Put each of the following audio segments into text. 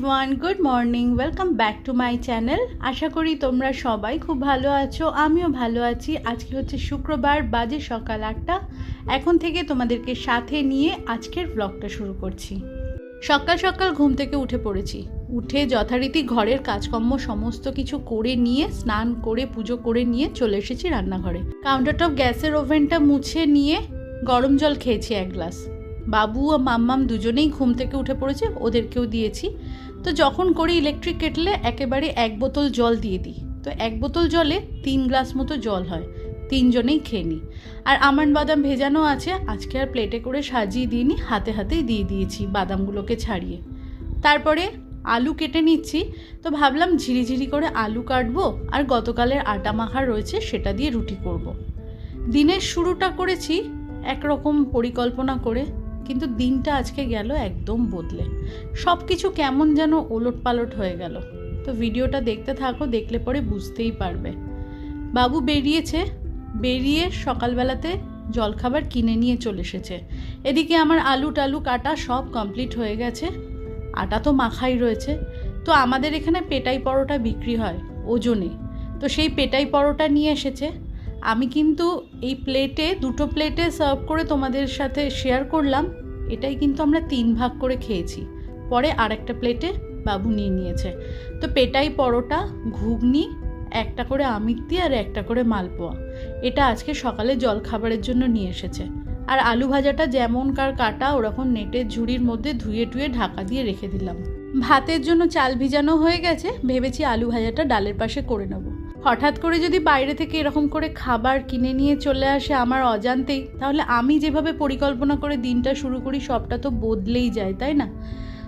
Everyone good morning welcome back to my channel আশা করি তোমরা সবাই খুব ভালো আছো, আমিও ভালো আছি। আজকে হচ্ছে শুক্রবার, বাজে সকাল আটটা। এখন থেকে তোমাদেরকে সাথে নিয়ে আজকের ব্লগটা শুরু করছি। সকাল সকাল ঘুম থেকে উঠে পড়েছি। উঠে যথারীতি ঘরের কাজকর্ম সমস্ত কিছু করে নিয়ে, স্নান করে, পুজো করে নিয়ে চলে এসেছি রান্নাঘরে। কাউন্টার টপ গ্যাসের ওভেনটা মুছে নিয়ে গরম জল খেয়েছি এক গ্লাস। বাবু ও মাম্মাম দুজনেই ঘুম থেকে উঠে পড়েছে, ওদেরকেও দিয়েছি। তো যখন করি ইলেকট্রিক কেটলে একেবারে এক বোতল জল দিয়ে দিই। তো এক বোতল জলে তিন গ্লাস মতো জল হয়। তিনজনেই খেয়ে নিই। আর আমন্ড বাদাম ভেজানো আছে, আজকে আর প্লেটে করে সাজিয়ে দিইনি, হাতে হাতেই দিয়ে দিয়েছি বাদামগুলোকে ছাড়িয়ে। তারপরে আলু কেটে নিচ্ছি, তো ভাবলাম ঝিরিঝিরি করে আলু কাটবো, আর গতকালের আটা মাখা রয়েছে, সেটা দিয়ে রুটি করব। দিনের শুরুটা করেছি একরকম পরিকল্পনা করে কিন্তু দিনটা আজকে গেল একদম বদলে। সব কিছু কেমন যেন ওলট পালট হয়ে গেল। তো ভিডিওটা দেখতে থাকো, দেখলে পরে বুঝতেই পারবে। বাবু বেরিয়েছে, বেরিয়ে সকালবেলাতে জলখাবার কিনে নিয়ে চলে এসেছে। এদিকে আমার আলু টালু কাটা সব কমপ্লিট হয়ে গেছে। আটা তো মাখাই রয়েছে। তো আমাদের এখানে পেটাই পরোটা বিক্রি হয়, ওজনে। তো সেই পেটাই পরোটা নিয়ে এসেছে। আমি কিন্তু এই প্লেটে, দুটো প্লেটে সার্ভ করে তোমাদের সাথে শেয়ার করলাম। এটাই কিন্তু আমরা তিন ভাগ করে খেয়েছি। পরে আর একটা প্লেটে বাবু নিয়ে নিয়েছে। তো পেটাই পরোটা, ঘুগনি, একটা করে আমিত্তি আর একটা করে মালপোয়া। এটা আজকে সকালে জলখাবারের জন্য নিয়ে এসেছে। আর আলু ভাজাটা যেমন কার কাটা, ওরকম নেটের ঝুড়ির মধ্যে ধুয়ে টুয়ে ঢাকা দিয়ে রেখে দিলাম। ভাতের জন্য চাল ভিজানো হয়ে গেছে। ভেবেছি আলু ভাজাটা ডালের পাশে করে নেব। হঠাৎ করে যদি বাইরে থেকে এরকম করে খাবার কিনে নিয়ে চলে আসে আমার অজান্তেই, তাহলে আমি যেভাবে পরিকল্পনা করে দিনটা শুরু করি, সবটা তো বদলেই যায়, তাই না?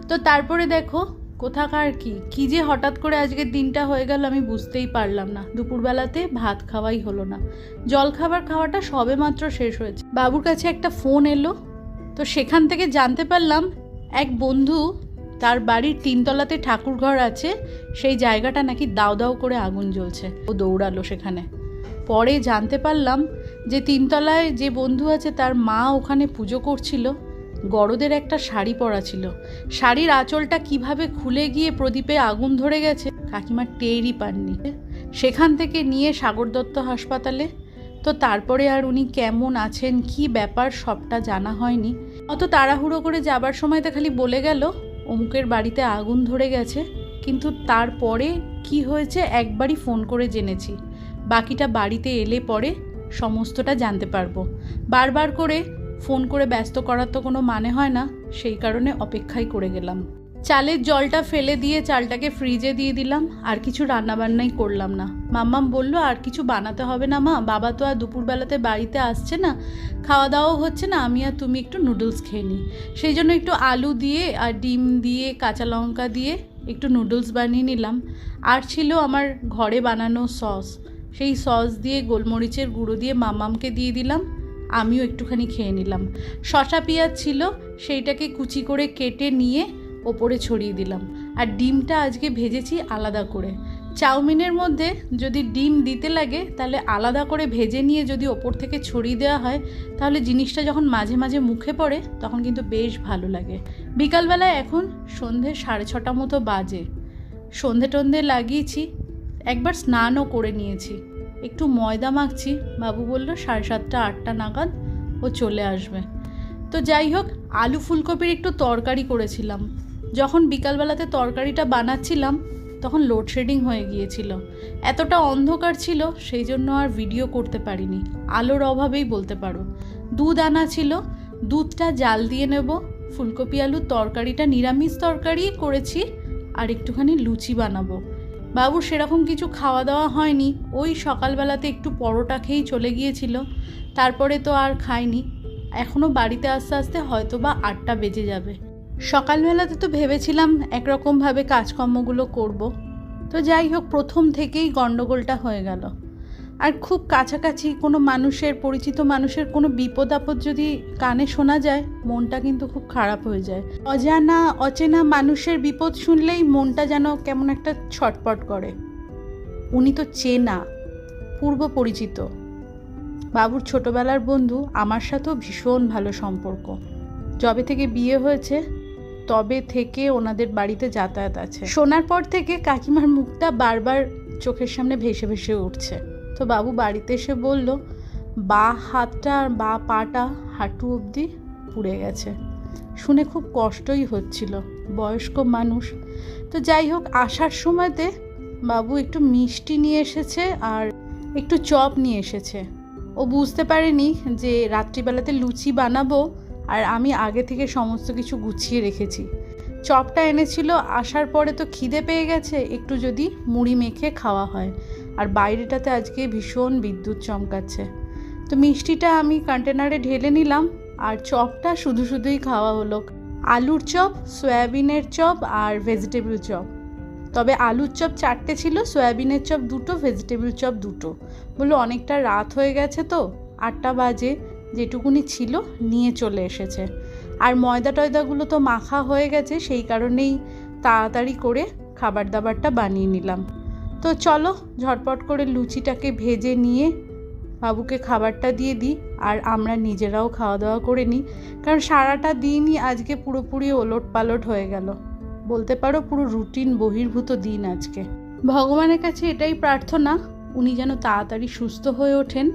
তো তারপরে দেখো, কোথাকার কি? কি যে হঠাৎ করে আজকের দিনটা হয়ে গেল আমি বুঝতেই পারলাম না। দুপুরবেলাতে ভাত খাওয়াই হলো না। জল খাবার খাওয়াটা সবে মাত্র শেষ হয়েছে। বাবুর কাছে একটা ফোন এলো, তো সেখান থেকে জানতে পারলাম, এক বন্ধু তার বাড়ির তিনতলাতে ঠাকুর ঘর আছে, সেই জায়গাটা নাকি দাও দাও করে আগুন জ্বলছে। ও দৌড়ালো সেখানে। পরে জানতে পারলাম যে তিনতলায় যে বন্ধু আছে তার মা ওখানে পুজো করছিল। গরদের একটা শাড়ি পরা ছিল। শাড়ির আঁচলটা কীভাবে খুলে গিয়ে প্রদীপে আগুন ধরে গেছে, কাকিমা টেরই পাননি। সেখান থেকে নিয়ে সাগর দত্ত হাসপাতালে। তো তারপরে আর উনি কেমন আছেন, কি ব্যাপার সবটা জানা হয়নি। অত তাড়াহুড়ো করে যাবার সময় তো খালি বলে গেল অমুকের বাড়িতে আগুন ধরে গেছে, কিন্তু তারপরে কি হয়েছে একবারই ফোন করে জেনেছি। বাকিটা বাড়িতে এলে পরে সমস্তটা জানতে পারব। বারবার করে ফোন করে ব্যস্ত করার তো কোনো মানে হয় না, সেই কারণে অপেক্ষাই করে গেলাম। চালের জলটা ফেলে দিয়ে চালটাকে ফ্রিজে দিয়ে দিলাম। আর কিছু রান্নাবান্নাই করলাম না। মাম্মাম বলল, আর কিছু বানাতে হবে না মা। বাবা তো আর দুপুরবেলাতে বাড়িতে আসছে না। খাওয়া দাওয়াও হচ্ছে না। আমি আর তুমি একটু নুডলস খেয়ে নিই। সেই জন্য একটু আলু দিয়ে আর ডিম দিয়ে, কাঁচা লঙ্কা দিয়ে একটু নুডলস বানিয়ে নিলাম। আর ছিল আমার ঘরে বানানো সস সেই সস দিয়ে গোলমরিচের গুঁড়ো দিয়ে মামামকে দিয়ে দিলাম। আমিও একটুখানি খেয়ে নিলাম। শশা পেঁয়াজ ছিল, সেইটাকে কুচি করে কেটে নিয়ে ওপরে ছড়িয়ে দিলাম। আর ডিমটা আজকে ভেজেছি আলাদা করে। চাউমিনের মধ্যে যদি ডিম দিতে লাগে, তাহলে আলাদা করে ভেজে নিয়ে যদি ওপর থেকে ছড়িয়ে দেওয়া হয়, তাহলে জিনিসটা যখন মাঝে মাঝে মুখে পড়ে, তখন কিন্তু বেশ ভালো লাগে। বিকালবেলায় এখন সন্ধে সাড়ে ছটা মতো বাজে। সন্ধে টন্ধে লাগিয়েছি, একবার স্নানও করে নিয়েছি। একটু ময়দা মাখছি, বাবু বলল সাড়ে সাতটা, আটটা নাগাদ ও চলে আসবে। তো যাই হোক, আলু ফুলকপির একটু তরকারি করেছিলাম। যখন বিকালবেলাতে তরকারিটা বানাচ্ছিলাম, তখন লোডশেডিং হয়ে গিয়েছিল। এতটা অন্ধকার ছিল, সেই জন্য আর ভিডিও করতে পারিনি। আলোর অভাবেই বলতে পারো। দুধ আনা ছিল, দুধটা জাল দিয়ে নেব, ফুলকপি আলুর তরকারিটা, নিরামিষ তরকারি করেছি, আর একটুখানি লুচি বানাবো। বাবু, সেরকম কিছু খাওয়া দাওয়া হয়নি। ওই সকালবেলাতে একটু পরোটা খেয়েই চলে গিয়েছিল। তারপরে তো আর খায়নি এখনও বাড়িতে আসতে আসতে হয়তো বা আটটা বেজে যাবে। সকালবেলাতে তো ভেবেছিলাম একরকমভাবে কাজকর্মগুলো করব। তো যাই হোক, প্রথম থেকেই গণ্ডগোলটা হয়ে গেল। আর খুব কাছাকাছি কোনো মানুষের, পরিচিত মানুষের কোনো বিপদ আপদ যদি কানে শোনা যায়, মনটা কিন্তু খুব খারাপ হয়ে যায়। অজানা, অচেনা মানুষের বিপদ শুনলেই মনটা যেন কেমন একটা ছটপট করে। উনি তো চেনা, পূর্ব পরিচিত। বাবুর ছোটবেলার বন্ধু, আমার সাথেও ভীষণ ভালো সম্পর্ক। যবে থেকে বিয়ে হয়েছে তবে থেকে ওনাদের বাড়িতে যাতায়াত আছে। শোনার পর থেকে কাকিমার মুখটা বারবার চোখের সামনে ভেসে ভেসে উঠছে। তো বাবু বাড়িতে এসে বলল, বা হাতটা আর বা পাটা হাঁটু অবধি পুড়ে গেছে। শুনে খুব কষ্টই হচ্ছিল বয়স্ক মানুষ। তো যাই হোক, আসার সময়তে বাবু একটু মিষ্টি নিয়ে এসেছে আর একটু চপ নিয়ে এসেছে। ও বুঝতে পারেনি যে রাত্রিবেলাতে লুচি বানাবো আর আমি আগে থেকে সমস্ত কিছু গুছিয়ে রেখেছি। চপটা এনেছিল, আসার পরে তো খিদে পেয়ে গেছে, একটু যদি মুড়ি মেখে খাওয়া হয়। আর বাইরেটাতে আজকে ভীষণ বিদ্যুৎ চমকাচ্ছে। তো মিষ্টিটা আমি কন্টেনারে ঢেলে নিলাম, আর চপটা শুধু শুধুই খাওয়া হলো। আলুর চপ, সয়াবিনের চপ আর ভেজিটেবল চপ। তবে আলুর চপ চারটে ছিল, সয়াবিনের চপ দুটো ভেজিটেবল চপ দুটো। বলল, অনেকটা রাত হয়ে গেছে তো, আটটা বাজে। যেটুকুনি ছিল নিয়ে চলে এসেছে। আর ময়দা টয়দাগুলো তো মাখা হয়ে গেছে, সেই কারণেই তাড়াতাড়ি করে খাবার দাবারটা বানিয়ে নিলাম। তো চলো, ঝটপট করে লুচিটাকে ভেজে নিয়ে বাবুকে খাবারটা দিয়ে দিই, আর আমরা নিজেরাও খাওয়া দাওয়া করে নিই। কারণ সারাটা দিনই আজকে পুরোপুরি ওলট পালট হয়ে গেল। বলতে পারো পুরো রুটিন বহির্ভূত দিন আজকে। ভগবানের কাছে এটাই প্রার্থনা, উনি যেন তাড়াতাড়ি সুস্থ হয়ে ওঠেন।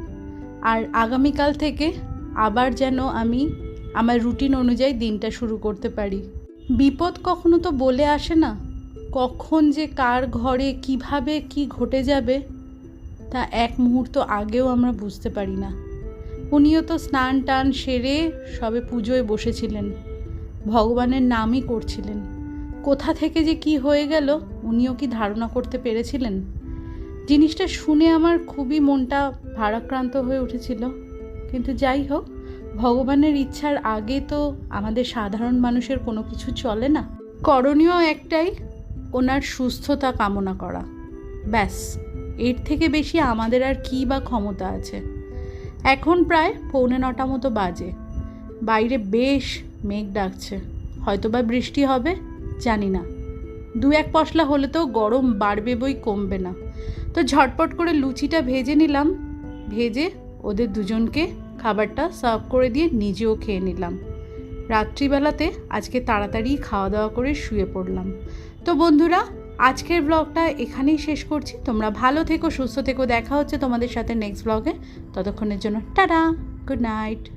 আর আগামীকাল থেকে আবার যেন আমি আমার রুটিন অনুযায়ী দিনটা শুরু করতে পারি। বিপদ কখনো তো বলে আসে না, কখন যে কার ঘরে কীভাবে কি ঘটে যাবে তা এক মুহূর্ত আগেও আমরা বুঝতে পারি না। উনিও তো স্নান টান সেরে সবে পুজোয় বসেছিলেন, ভগবানের নামই করছিলেন। কোথা থেকে যে কি হয়ে গেল, উনিও কি ধারণা করতে পেরেছিলেন? জিনিসটা শুনে আমার খুবই মনটা ভারাক্রান্ত হয়ে উঠেছিল। কিন্তু যাই হোক, ভগবানের ইচ্ছার আগে তো আমাদের সাধারণ মানুষের কোনো কিছু চলে না। করণীয় একটাই ওনার সুস্থতা কামনা করা। ব্যাস, এর থেকে বেশি আমাদের আর কী বা ক্ষমতা আছে? এখন প্রায় পৌনে নটা মতো বাজে। বাইরে বেশ মেঘ ডাকছে। হয়তো বা বৃষ্টি হবে, জানি না। দু এক পশলা হলে তো গরম বাড়বে বই কমবে না। তো ঝটপট করে লুচিটা ভেজে নিলাম। ভেজে ওদের দুজনকে খাবারটা সার্ভ করে দিয়ে নিজেও খেয়ে নিলাম। রাত্রিবেলাতে আজকে তাড়াতাড়ি খাওয়া দাওয়া করে শুয়ে পড়লাম। তো বন্ধুরা, আজকের ব্লগটা এখানেই শেষ করছি। তোমরা ভালো থেকো, সুস্থ থেকো। দেখা হচ্ছে তোমাদের সাথে নেক্সট ব্লগে ততক্ষণের জন্য টাটা গুড নাইট